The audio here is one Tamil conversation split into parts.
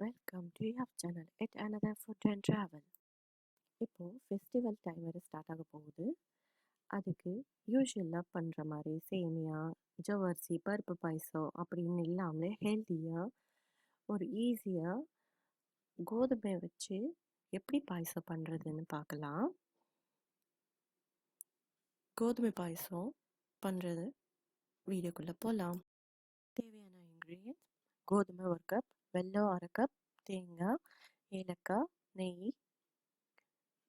Welcome to of channel it another food and travel இப்போது ஃபெஸ்டிவல் டைம் வேறு ஸ்டார்ட் ஆக போகுது. அதுக்கு யூஸ்வலாக பண்ணுற மாதிரி சேமியா ஜவர்சி பருப்பு பாயசம் அப்படின்னு இல்லாமல் ஹெல்த்தியாக ஒரு ஈஸியாக கோதுமை வச்சு எப்படி பாயசம் பண்ணுறதுன்னு பார்க்கலாம். கோதுமை பாயசம் பண்ணுறது வீடியோக்குள்ளே போகலாம் தேவையான இன்க்ரீடியன்ஸ் கோதுமை ஒரு கப் வெல்லம் அரை கப் தேங்காய் ஏலக்காய் நெய்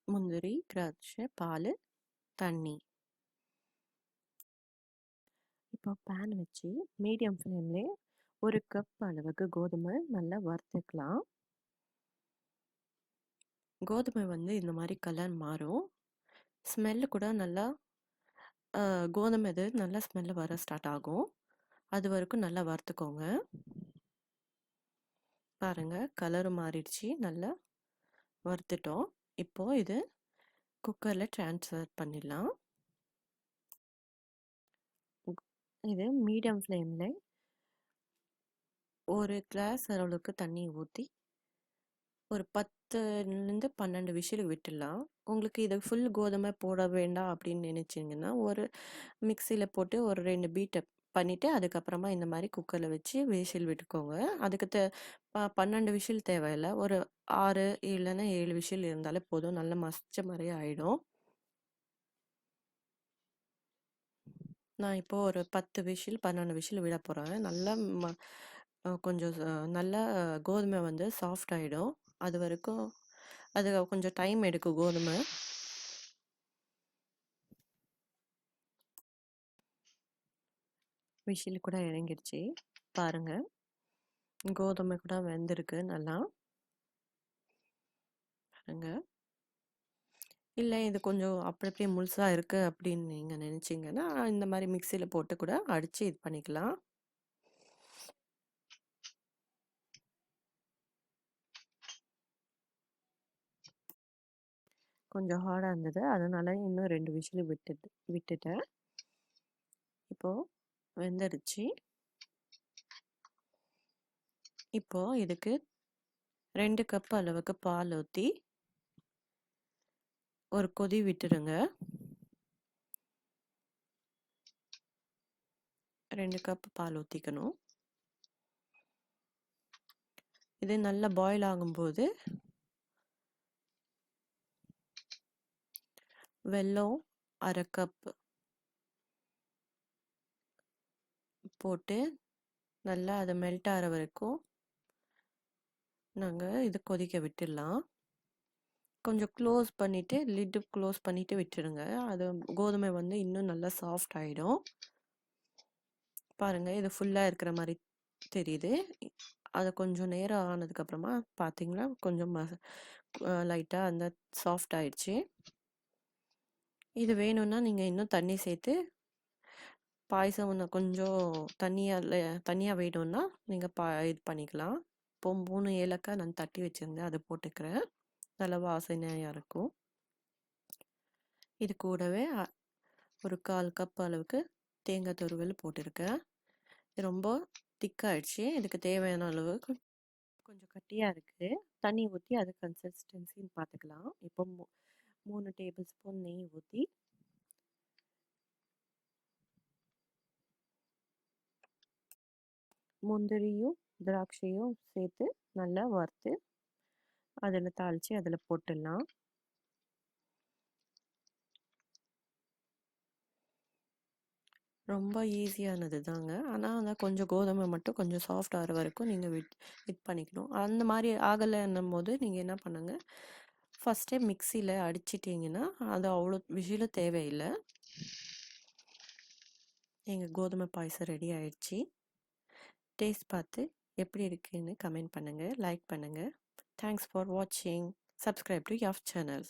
முந்திரி திராட்சை பால் தண்ணி. இப்போ பேன் வச்சு மீடியம் ஃப்ளேம்லே ஒரு கப் அளவுக்கு கோதுமை நல்லா வறுத்துக்கலாம். கோதுமை வந்து இந்த மாதிரி கலர் மாறும். ஸ்மெல்லு கூட நல்லா கோதுமை இது நல்லா ஸ்மெல்லு வர ஸ்டார்ட் ஆகும். அது வரைக்கும் நல்லா வறுத்துக்கோங்க. பாருங்கள் கலர் மாறிடுச்சு. நல்லா வறுத்துட்டோம். இப்போது இது குக்கரில் ட்ரான்ஸ்ஃபர் பண்ணிடலாம். இது மீடியம் ஃப்ளேமில் ஒரு கிளாஸ் அளவுக்கு தண்ணி ஊற்றி ஒரு பத்துலேருந்து பன்னெண்டு விசில் விட்டுடலாம். உங்களுக்கு இதை ஃபுல் கோதுமை போட வேண்டாம் அப்படின்னு நினச்சிங்கன்னா ஒரு மிக்சியில் போட்டு ஒரு ரெண்டு பீட்டை பண்ணிவிட்டு அதுக்கப்புறமா இந்த மாதிரி குக்கரில் வச்சு விசில் விட்டுக்கோங்க. அதுக்கு தே பன்னெண்டு விசில் தேவையில்லை. ஒரு ஆறு இல்லைன்னா ஏழு விசில் இருந்தாலே போதும். நல்ல மசிச்ச மாதிரி ஆகிடும் நான் இப்போது ஒரு பத்து விசில் பன்னெண்டு விசில் விட போகிறேன் நல்லா ம கொஞ்சம் நல்லா கோதுமை வந்து சாஃப்ட் ஆகிடும் அது வரைக்கும் அது கொஞ்சம் டைம் எடுக்கும் கோதுமை. விஷில் கூட இறங்கிடுச்சு. பாருங்கள் கோதுமை கூட வெந்திருக்கு நல்லா. பாருங்க. இல்லை இது கொஞ்சம் அப்படி அப்படியே முழுசாக இருக்குது அப்படின்னு நீங்கள் நினச்சிங்கன்னா இந்த மாதிரி மிக்சியில் போட்டு கூட அடித்து இது பண்ணிக்கலாம். கொஞ்சம் ஹார்டாக இருந்தது. அதனால் இன்னும் ரெண்டு விசில் விட்டுட்டு விட்டுட்டேன். இப்போது வெந்துடுச்சு இப்போ இதுக்கு ரெண்டு கப் அளவுக்கு பால் ஊற்றி ஒரு கொதி விட்டுருங்க. ரெண்டு கப் பால் ஊற்றிக்கணும் இது நல்லா பாயில் ஆகும்போது வெல்லம் அரை கப் போட்டு நல்லா அதை மெல்ட் ஆகிற வரைக்கும் நாங்கள் இது கொதிக்க விட்டுடலாம். கொஞ்சம் க்ளோஸ் பண்ணிவிட்டு லிட்டு க்ளோஸ் பண்ணிவிட்டு விட்டுடுங்க. அது கோதுமை வந்து இன்னும் நல்லா சாஃப்ட் ஆகிடும் பாருங்கள் இது ஃபுல்லாக இருக்கிற மாதிரி தெரியுது. அது கொஞ்சம் நேரம் ஆனதுக்கப்புறமா பார்த்தீங்கன்னா கொஞ்சம் ம லைட்டாக அந்த சாஃப்ட் ஆயிடுச்சு. இது வேணும்னா நீங்கள் இன்னும் தண்ணி சேர்த்து பாயசம் ஒன்று கொஞ்சம் தண்ணியாக தண்ணியாக வேணும்னா நீங்கள் பா இது பண்ணிக்கலாம். இப்போ மூணு ஏலக்காய் நான் தட்டி வச்சுருந்தேன். அதை போட்டுக்கிறேன். நல்ல வாசனையாக இருக்கும். இது கூடவே ஒரு கால் கப் அளவுக்கு தேங்காய் துருவல் போட்டிருக்கேன். ரொம்ப திக்காகிடுச்சு இதுக்கு தேவையான அளவுக்கு கொஞ்சம் கட்டியாக இருக்குது தண்ணி ஊற்றி அது கன்சிஸ்டன்சின்னு பார்த்துக்கலாம் இப்போ மூணு டேபிள் ஸ்பூன் நெய் ஊற்றி முந்திரியும் திராட்சையும் சேர்த்து நல்லா வறுத்து அதில் தாளித்து அதில் போட்டுடலாம். ரொம்ப ஈஸியானது தாங்க. ஆனால் அந்த கொஞ்சம் கோதுமை மட்டும் கொஞ்சம் சாஃப்ட் ஆகிற வரைக்கும் நீங்கள் விட் விட் பண்ணிக்கணும். அந்த மாதிரி ஆகலைன்னும் போது நீங்கள் என்ன பண்ணுங்கள் ஃபஸ்ட்டே மிக்சியில் அடிச்சிட்டிங்கன்னா அது அவ்வளோ விஷயம் தேவையில்லை. எங்கள் கோதுமை பாயசம் ரெடி ஆயிடுச்சு. டேஸ்ட் பார்த்து எப்படி இருக்குன்னு கமெண்ட் பண்ணுங்கள் லைக் பண்ணுங்கள் தேங்க்ஸ் ஃபார் வாட்சிங் சப்ஸ்கிரைப் டு யஃப் சேனல்